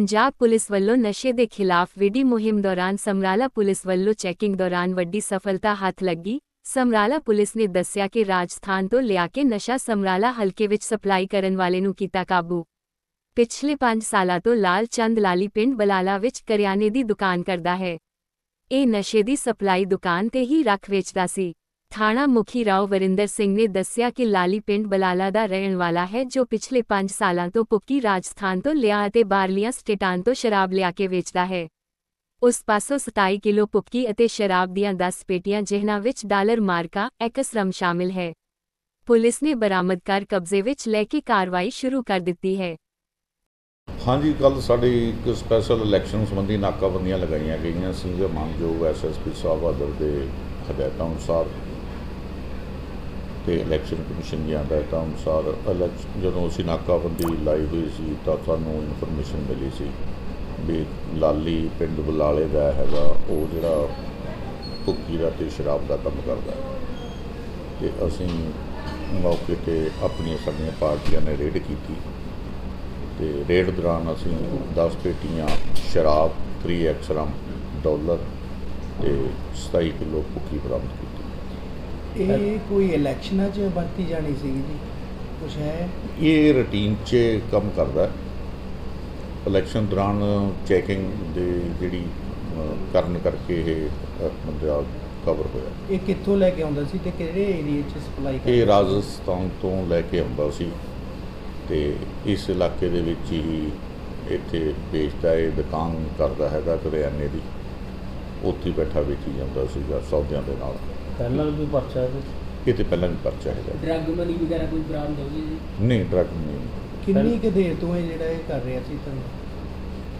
Punjab police ਵੱਲੋਂ ਨਸ਼ੇ ਦੇ ਖਿਲਾਫ ਵਿਡੀ ਮੁਹਿੰਮ ਦੌਰਾਨ ਸਮਰਾਲਾ ਪੁਲਿਸ ਵੱਲੋਂ ਚੈਕਿੰਗ ਦੌਰਾਨ ਵੱਡੀ ਸਫਲਤਾ ਹੱਥ ਲੱਗੀ ਸਮਰਾਲਾ ਪੁਲਿਸ ਨੇ ਦੱਸਿਆ ਕਿ ਰਾਜਸਥਾਨ ਤੋਂ ਲਿਆ ਕੇ ਨਸ਼ਾ ਸਮਰਾਲਾ ਹਲਕੇ ਵਿੱਚ ਸਪਲਾਈ ਕਰਨ ਵਾਲੇ ਨੂੰ ਕੀਤਾ ਕਾਬੂ ਪਿਛਲੇ 5 ਸਾਲਾਂ ਤੋਂ ਲਾਲ ਚੰਦ ਲਾਲੀ ਪਿੰਡ ਬਲਾਲਾ ਵਿੱਚ ਕਰਿਆਨੇ ਦੀ ਦੁਕਾਨ ਕਰਦਾ ਹੈ ਇਹ ਨਸ਼ੇ ਦੀ ਸਪਲਾਈ ਦੁਕਾਨ ਤੇ ਹੀ ਰੱਖ ਵੇਚਦਾ ਸੀ ਥਾਣਾ ਮੁਖੀ ਰਾਓ ਵਰਿੰਦਰ ਸਿੰਘ ਨੇ ਦੱਸਿਆ ਕਿ ਲਾਲੀ ਪਿੰਡ ਬਲਾਲਾ ਦਾ ਰਹਿਣ ਵਾਲਾ ਹੈ ਜੋ ਪਿਛਲੇ 5 ਸਾਲਾਂ ਤੋਂ ਪੁੱਕੀ ਰਾਜਸਥਾਨ ਤੋਂ ਲਿਆ ਅਤੇ ਬਾਹਰਲੀਆਂ ਸਟੇਟਾਂ ਤੋਂ ਸ਼ਰਾਬ ਲਿਆ ਕੇ ਵੇਚਦਾ ਹੈ। ਉਸ ਪਾਸੋਂ 27 ਕਿਲੋ ਪੁੱਕੀ ਅਤੇ ਸ਼ਰਾਬ ਦੀਆਂ 10 ਪੇਟੀਆਂ ਜਿਨ੍ਹਾਂ ਵਿੱਚ ਡਾਲਰ ਮਾਰਕਾ ਐਕਸਰਮ ਸ਼ਾਮਿਲ ਹੈ। ਪੁਲਿਸ ਨੇ ਬਰਾਮਦ ਕਰ ਕਬਜ਼ੇ ਵਿੱਚ ਲੈ ਕੇ ਕਾਰਵਾਈ ਸ਼ੁਰੂ ਕਰ ਦਿੱਤੀ ਹੈ। ਹਾਂਜੀ ਕੱਲ ਸਾਡੀ ਇੱਕ ਸਪੈਸ਼ਲ ਇਲੈਕਸ਼ਨ ਸੰਬੰਧੀ ਨਾਕਾਬੰਦੀਆਂ ਲਗਾਈਆਂ ਗਈਆਂ ਸੀ ਜੋ ਮਾਨਯੋਗ ਐਸਐਸਪੀ ਸਾਹਿਬ ਆਦਰ ਦੇ ਹਦਾਇਤਾਂ ਅਨੁਸਾਰ ਤੇ ਇਲੈਕਸ਼ਨ ਕਮਿਸ਼ਨ ਦੀਆਂ ਹਦਾਇਤਾਂ ਅਨੁਸਾਰ ਇਲੈਕਸ਼- ਜਦੋਂ ਅਸੀਂ ਨਾਕਾਬੰਦੀ ਲਾਈ ਹੋਈ ਸੀ ਤਾਂ ਸਾਨੂੰ ਇਨਫੋਰਮੇਸ਼ਨ ਮਿਲੀ ਸੀ ਵੀ ਲਾਲੀ ਪਿੰਡ ਬੁਲਾਲੇ ਦਾ ਹੈਗਾ, ਉਹ ਜਿਹੜਾ ਭੁੱਕੀ ਦਾ ਤੇ ਸ਼ਰਾਬ ਦਾ ਕੰਮ ਕਰਦਾ ਹੈ। ਤੇ ਅਸੀਂ ਮੌਕੇ ਤੇ ਆਪਣੀਆਂ ਸਾਡੀਆਂ ਪਾਰਟੀਆਂ ਨੇ ਰੇਡ ਕੀਤੀ। ਤੇ ਰੇਡ ਦੌਰਾਨ ਅਸੀਂ 10 ਪੇਟੀਆਂ ਸ਼ਰਾਬ 3 ਰਮ ਡਾਲਰ ਤੇ 27 ਕਿਲੋ ਭੁੱਕੀ ਬਰਾਮਦ ਕੀਤੀ। ਇਹ ਕੋਈ ਇਲੈਕਸ਼ਨਾਂ 'ਚ ਵਰਤੀ ਜਾਣੀ ਸੀਗੀ ਜੀ? ਕੁਛ ਹੈ? ਇਹ ਰੂਟੀਨ 'ਚ ਕੰਮ ਕਰਦਾ ਹੈ। ਇਲੈਕਸ਼ਨ ਦੌਰਾਨ ਚੈਕਿੰਗ ਦੇ ਜਿਹੜੀ ਕਰਨ ਕਰਕੇ ਇਹ ਬੰਦਾ ਕਵਰ ਹੋਇਆ। ਇਹ ਕਿੱਥੋਂ ਲੈ ਕੇ ਆਉਂਦਾ ਸੀ ਤੇ ਕਿਹੜੇ ਏਰੀਏ 'ਚ ਸਪਲਾਈ ਇਹ ਰਾਜਸਥਾਨ ਤੋਂ ਲੈ ਕੇ ਆਉਂਦਾ ਸੀ ਤੇ ਇਸ ਇਲਾਕੇ ਦੇ ਵਿੱਚ ਹੀ ਇੱਥੇ ਵੇਚਦਾ ਇਹ ਦੁਕਾਨ ਕਰਦਾ ਹੈਗਾ ਕਰਿਆਨੇ ਦੀ। ਉੱਥੇ ਬੈਠਾ ਵੇਚੀ ਜਾਂਦਾ ਸੀਗਾ ਸੌਦਿਆਂ ਦੇ ਨਾਲ। ਪਹਿਲਾਂ ਵੀ ਪਰਚਾ ਹੈ ਇਹ ਤੇ ਪਹਿਲਾਂ ਵੀ ਪਰਚਾ ਹੈਗਾ। ਡਰੱਗ ਮਨੀ ਵਗੈਰਾ ਕੋਈ ਬਰਾਮਦ ਹੋ ਗਈ ਜੀ? ਨਹੀਂ ਡਰਗ ਨਹੀਂ। ਕਿੰਨੀ ਕੁ ਦੇਰ ਤੋਂ ਇਹ ਜਿਹੜਾ ਇਹ ਕਰ ਰਿਹਾ ਸੀ ਤੁਹਾਨੂੰ?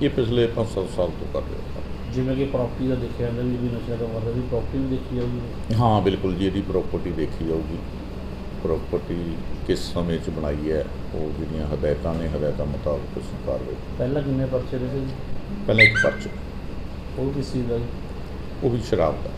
ਇਹ ਪਿਛਲੇ 5-7 ਸਾਲ ਤੋਂ ਕਰ ਰਿਹਾ। ਕੰਮ। ਜਿਵੇਂ ਕਿ ਪ੍ਰਾਪਰਟੀ ਦਾ ਦੇਖਿਆ ਜਾਂਦਾ ਵੀ ਵੀ ਨਸ਼ਾ ਦਾ ਮਤਲਬ ਵੀ ਪ੍ਰਾਪਰਟੀ ਵੀ ਦੇਖੀ ਜਾਊਗੀ। ਹਾਂ ਬਿਲਕੁਲ ਜੀ ਇਹਦੀ ਪ੍ਰਾਪਰਟੀ ਦੇਖੀ ਜਾਊਗੀ। ਪ੍ਰਾਪਰਟੀ ਕਿਸ ਸਮੇਂ 'ਚ ਬਣਾਈ ਹੈ ਉਹ ਜਿਹੜੀਆਂ ਹਦਾਇਤਾਂ ਨੇ ਹਦਾਇਤਾਂ ਮੁਤਾਬਕ ਅਸੀਂ ਕਾਰਵਾਈ ਪਹਿਲਾਂ ਕਿੰਨੇ ਪਰਚੇ ਦੇ ਸੀ ਪਹਿਲਾਂ ਇੱਕ ਪਰਚਾ। ਉਹ ਕਿਸ ਚੀਜ਼ ਦਾ ਜੀ? ਉਹ ਵੀ ਸ਼ਰਾਬ ਦਾ।